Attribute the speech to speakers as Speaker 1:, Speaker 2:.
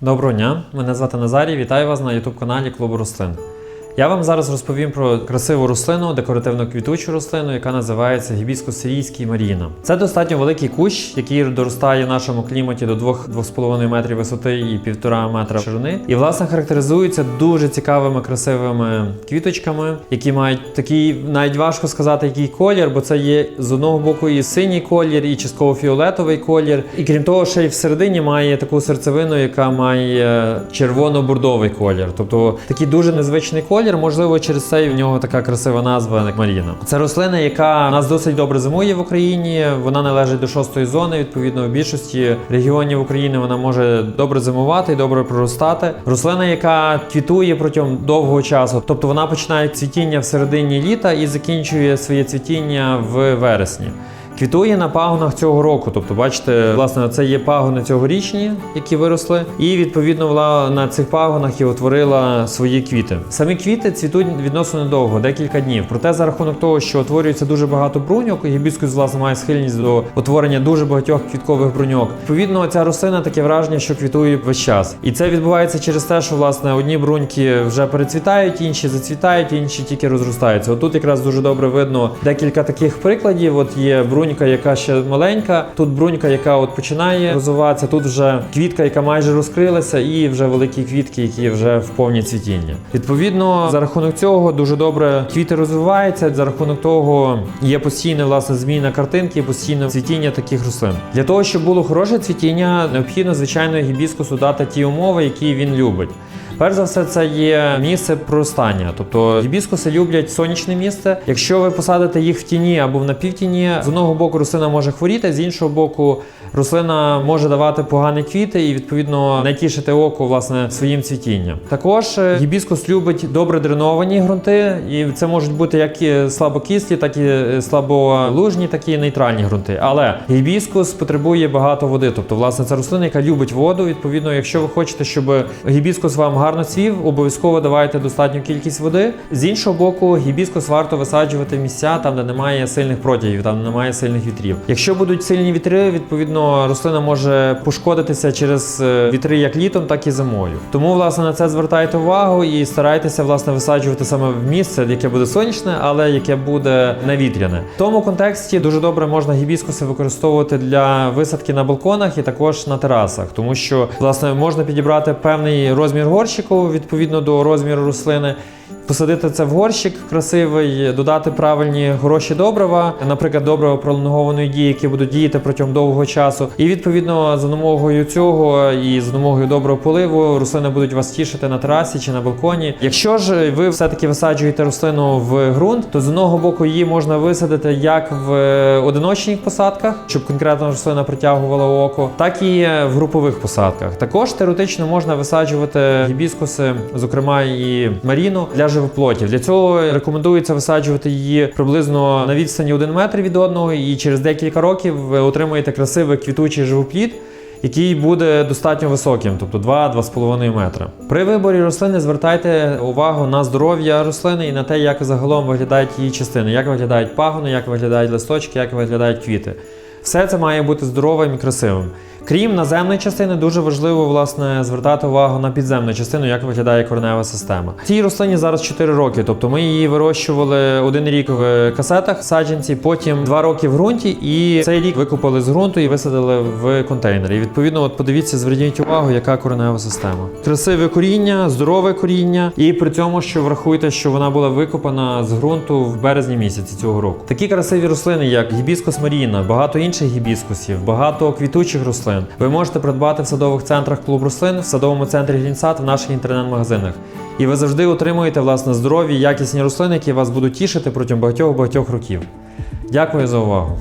Speaker 1: Доброго дня, мене звати Назарій. Вітаю вас на youtube каналі Клубу рослин. Я вам зараз розповім про красиву рослину, декоративно-квітучу рослину, яка називається гібіскус-сирійський маріна. Це достатньо великий кущ, який доростає в нашому кліматі до 2-2,5 метрів висоти і 1,5 метра ширини. І власне характеризується дуже цікавими красивими квіточками, які мають такий, навіть важко сказати, який колір, бо це є з одного боку і синій колір, і частково фіолетовий колір. І крім того, ще й всередині має таку серцевину, яка має червоно-бордовий колір. Тобто такий дуже незвичний колір. Можливо, через це і в нього така красива назва як Маріна. Це рослина, яка у нас досить добре зимує в Україні. Вона належить до шостої зони. Відповідно, в більшості регіонів України вона може добре зимувати і добре проростати. Рослина, яка квітує протягом довгого часу, тобто вона починає цвітіння в середині літа і закінчує своє цвітіння в вересні. Квітує на пагонах цього року. Тобто, бачите, власне, це є пагони цьогорічні, які виросли, і відповідно вона на цих пагонах і утворила свої квіти. Самі квіти цвітуть відносно недовго, декілька днів. Проте за рахунок того, що утворюється дуже багато бруньок, і гібіскус, власне, має схильність до утворення дуже багатьох квіткових бруньок. Відповідно, ця рослина таке враження, що квітує весь час. І це відбувається через те, що власне одні бруньки вже перецвітають, інші зацвітають, інші тільки розростаються. Отут якраз дуже добре видно декілька таких прикладів. От є брунька, яка ще маленька, тут брунька, яка от починає розвиватися. Тут вже квітка, яка майже розкрилася, і вже великі квітки, які вже в повні цвітіння. Відповідно, за рахунок цього дуже добре квіти розвиваються. За рахунок того є постійна власне зміна картинки, постійне цвітіння таких рослин. Для того, щоб було хороше цвітіння, необхідно звичайно гібіскусу дати ті умови, які він любить. Перш за все, це є місце проростання. Тобто гібіскуси люблять сонячне місце. Якщо ви посадите їх в тіні або в напівтіні, з одного боку рослина може хворіти, з іншого боку, рослина може давати погані квіти і відповідно не тішити око власне своїм цвітінням. Також е, гібіскус любить добре дреновані ґрунти, і це можуть бути як і слабокислі, так і е, слаболужні, так і нейтральні ґрунти. Але гібіскус потребує багато води. Тобто, власне, це рослина, яка любить воду. Відповідно, якщо ви хочете, щоб гібіскус вам гарно цвів, обов'язково давайте достатню кількість води. З іншого боку, гібіскус варто висаджувати місця там, де немає сильних протягів, там немає сильних вітрів. Якщо будуть сильні вітри, відповідно рослина може пошкодитися через е, вітри як літом, так і зимою. Тому власне на це звертайте увагу і старайтеся власне висаджувати саме в місце, яке буде сонячне, але яке буде невітряне. В тому контексті дуже добре можна гібіскуси використовувати для висадки на балконах і також на терасах, тому що власне можна підібрати певний розмір горщику відповідно до розміру рослини. Посадити це в горщик красивий, додати правильні хороші добрива, наприклад, добрива пролонгованої дії, які будуть діяти протягом довгого часу. І відповідно за допомогою цього і за допомогою доброго поливу рослини будуть вас тішити на терасі чи на балконі. Якщо ж ви все-таки висаджуєте рослину в ґрунт, то з одного боку її можна висадити як в одиночних посадках, щоб конкретна рослина притягувала око, так і в групових посадках. Також теоретично можна висаджувати гібіскуси, зокрема і маріну для живоплотів. Для цього рекомендується висаджувати її приблизно на відстані 1 метр від одного, і через декілька років ви отримаєте красивий квітучий живопліт. Який буде достатньо високим, тобто 2-2,5 метри. При виборі рослини звертайте увагу на здоров'я рослини і на те, як загалом виглядають її частини, як виглядають пагони, як виглядають листочки, як виглядають квіти. Все це має бути здоровим і красивим. Крім наземної частини, дуже важливо власне звертати увагу на підземну частину, як виглядає коренева система. Цій рослині зараз 4 роки, тобто ми її вирощували один рік в касетах саджанці, потім 2 роки в ґрунті, і цей рік викопали з ґрунту і висадили в контейнері. І відповідно, от подивіться, зверніть увагу, яка коренева система. Красиве коріння, здорове коріння, і при цьому, що врахуйте, що вона була викопана з ґрунту в березні місяці цього року. Такі красиві рослини, як гібіскус маріна, багато інших гібіскусів, багато квітучих рослин. Ви можете придбати в садових центрах клуб рослин, в садовому центрі Глінсад, в наших інтернет-магазинах. І ви завжди отримуєте власне здорові, якісні рослини, які вас будуть тішити протягом багатьох багатьох років. Дякую за увагу.